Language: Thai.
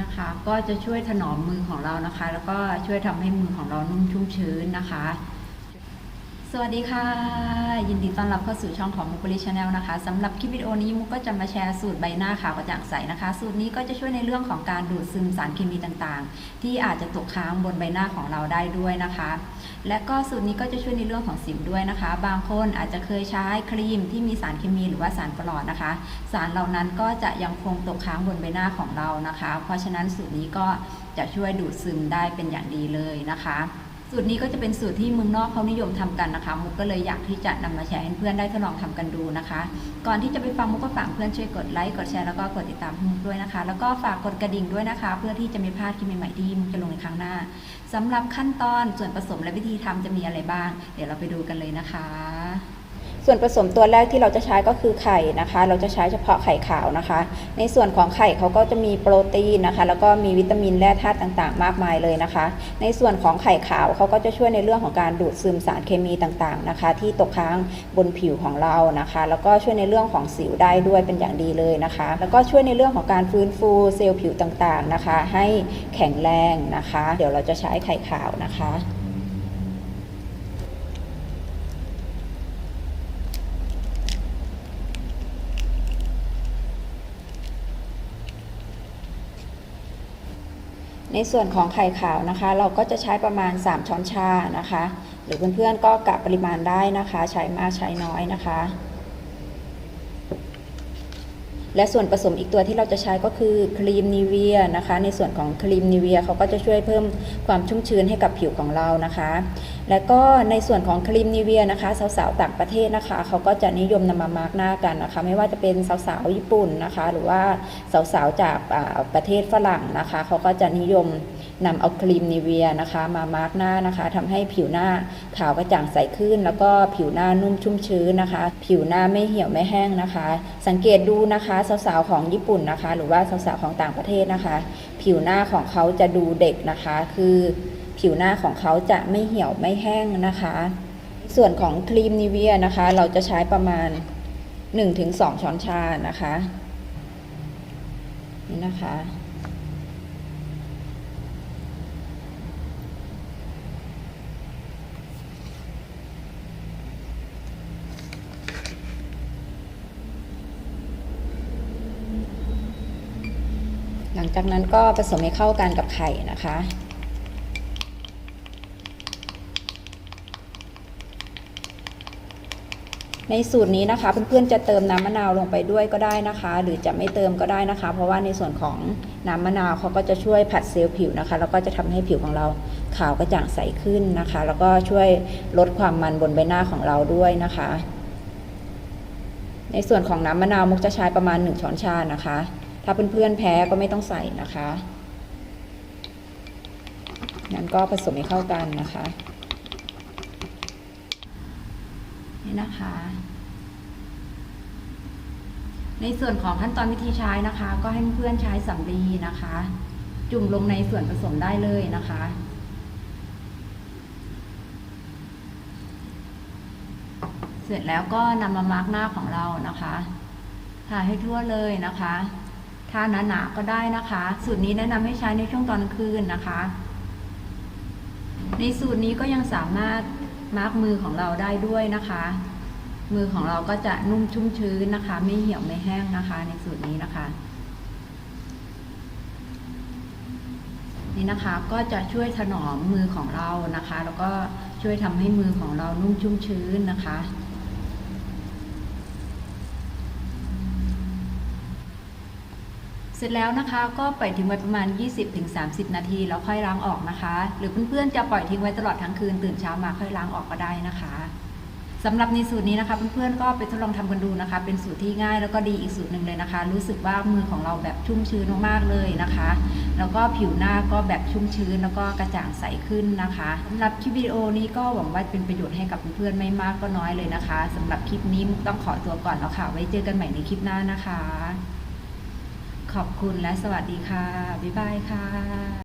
นะคะ ก็จะช่วยถนอมมือของเรานะคะ แล้วก็ช่วยทำให้มือของเรานุ่มชุ่มชื้นนะคะ สวัสดีค่ะ ยินดีต้อนรับเข้าสู่ช่องของมุกลิชแนลนะคะสำหรับคลิปวิดีโอนี้มุกก็จะมาแชร์สูตรใบหน้าขาวกระจ่างใสนะคะ สูตรนี้ก็จะช่วยในเรื่องของการดูดซึมสารเคมีต่างๆ ที่อาจจะตกค้างบนใบหน้าของเราได้ด้วยนะคะ และก็สูตรนี้ก็จะช่วยในเรื่องของสิวด้วยนะคะ บางคนอาจจะเคยใช้ครีมที่มีสารเคมีหรือว่าสารปลอดนะคะ สารเหล่านั้นก็จะยังคงตกค้างบนใบหน้าของเรานะคะ เพราะฉะนั้นสูตรนี้ก็จะช่วยดูดซึมได้เป็นอย่างดีเลยนะคะ สูตรนี้ก็จะเป็นสูตรที่เมืองนอกเขานิยมทำกันนะคะ มุกก็เลยอยากที่จะนำมาแชร์ให้เพื่อนได้ทดลองทำกันดูนะคะ ก่อนที่จะไปฟังมุกก็ฝากเพื่อนช่วยกดไลค์กดแชร์แล้วก็กดติดตามหมุกด้วยนะคะ แล้วก็ฝากกดกระดิ่งด้วยนะคะ เพื่อที่จะไม่พลาดคลิปใหม่ๆที่มุกจะลงในครั้งหน้าสำหรับขั้นตอนส่วนผสมและวิธีทำจะมีอะไรบ้าง เดี๋ยวเราไปดูกันเลยนะคะ ส่วนผสมตัวแรกที่เราจะใช้ก็คือไข่นะคะ เราจะใช้เฉพาะไข่ขาวนะคะ ในส่วนของไข่เขาก็จะมีโปรตีนนะคะ แล้วก็มีวิตามินแร่ธาตุต่างๆ มากมายเลยนะคะ ในส่วนของไข่ขาวเขาก็จะช่วยในเรื่องของการดูดซึมสารเคมีต่างๆนะคะ ที่ตกค้างบนผิวของเรานะคะ แล้วก็ช่วยในเรื่องของสิวได้ด้วยเป็นอย่างดีเลยนะคะ แล้วก็ช่วยในเรื่องของการฟื้นฟูเซลล์ผิวต่างๆนะคะ ให้แข็งแรงนะคะ เดี๋ยวเราจะใช้ไข่ขาวนะคะ ในส่วนของไข่ขาวนะคะ เราก็จะใช้ประมาณ 3 ช้อนชานะคะ หรือเพื่อนๆก็กะปริมาณได้นะคะ ใช้มากใช้น้อยนะคะ และส่วนผสมอีกตัวที่เราจะใช้ก็คือครีมนิเวียนะคะ ในส่วนของครีมนิเวียเขาก็จะช่วยเพิ่มความชุ่มชื้นให้กับผิวของเรานะคะ และก็ในส่วนของครีมนิเวียนะคะ สาวๆต่างประเทศนะคะเขาก็จะนิยมนำมามาร์กหน้ากันนะคะ ไม่ว่าจะเป็นสาวๆญี่ปุ่นนะคะ หรือว่าสาวๆจากประเทศฝรั่งนะคะเขาก็จะนิยม นำเอาครีมนิเวียนะคะมามาร์กหน้านะคะทำให้ผิวหน้าขาวกระจ่างใสขึ้น แล้วก็ผิวหน้านุ่มชุ่มชื้นนะคะ ผิวหน้าไม่เหี่ยวไม่แห้งนะคะ สังเกตดูนะคะสาวๆของญี่ปุ่นนะคะ หรือว่าสาวๆของต่างประเทศนะคะ ผิวหน้าของเขาจะดูเด็กนะคะ คือผิวหน้าของเขาจะไม่เหี่ยวไม่แห้งนะคะ ส่วนของครีมนิเวียนะคะ เราจะใช้ประมาณ 1-2 ช้อนชานะคะนี่นะคะ ห ลังจากนั้นก็ผสมให้เข้ากันกับไข่นะคะ ในสูตรนี้นะคะเพื่อนๆจะเติมน้ำมะนาวลงไปด้วยก็ได้นะคะ หรือจะไม่เติมก็ได้นะคะ เพราะว่าในส่วนของน้ำมะนาวเขาก็จะช่วยผัดเซลล์ผิวนะคะ แล้วก็จะทำให้ผิวของเราขาวกระจ่างใสขึ้นนะคะ แล้วก็ช่วยลดความมันบนใบหน้าของเราด้วยนะคะ ในส่วนของน้ำมะนาวมุกจะใช้ประมาณ 1 ช้อนชานะคะ ถ้าเพื่อนๆแพ้ก็ไม่ต้องใส่นะคะงั้นก็ผสมให้เข้ากันนะคะ นี่นะคะ ในส่วนของขั้นตอนวิธีใช้นะคะ ก็ให้เพื่อนใช้สำลีนะคะ จุ่มลงในส่วนผสมได้เลยนะคะเสร็จแล้วก็นำมามาร์กหน้าของเรานะคะทาให้ทั่วเลยนะคะ ทาหนาๆก็ได้นะคะ สูตรนี้แนะนำให้ใช้ในช่วงตอนคืนนะคะ ในสูตรนี้ก็ยังสามารถมาร์กมือของเราได้ด้วยนะคะ มือของเราก็จะนุ่มชุ่มชื้นนะคะ ไม่เหี่ยวไม่แห้งนะคะ ในสูตรนี้นะคะ นี่นะคะก็จะช่วยถนอมมือของเรานะคะ แล้วก็ช่วยทำให้มือของเรานุ่มชุ่มชื้นนะคะ เสร็จแล้วนะคะก็ปล่อยทิ้งไว้ประมาณ 20-30 นาทีแล้วค่อยล้างออกนะคะ หรือเพื่อนๆจะปล่อยทิ้งไว้ตลอดทั้งคืนตื่นเช้ามาค่อยล้างออกก็ได้นะคะสำหรับในสูตรนี้นะคะเพื่อนๆก็ไปทดลองทำกันดูนะคะ เป็นสูตรที่ง่ายแล้วก็ดีอีกสูตรหนึ่งเลยนะคะ รู้สึกว่ามือของเราแบบชุ่มชื้นมากๆเลยนะคะ แล้วก็ผิวหน้าก็แบบชุ่มชื้นแล้วก็กระจ่างใสขึ้นนะคะสำหรับคลิปวิดีโอนี้ก็หวังว่าเป็นประโยชน์ให้กับเพื่อนๆไม่มากก็น้อยเลยนะคะสำหรับคลิปนี้ต้องขอตัวก่อนแล้วค่ะ ไว้เจอกันใหม่ในคลิปหน้านะคะ ขอบคุณและสวัสดีค่ะ บ๊ายบายค่ะ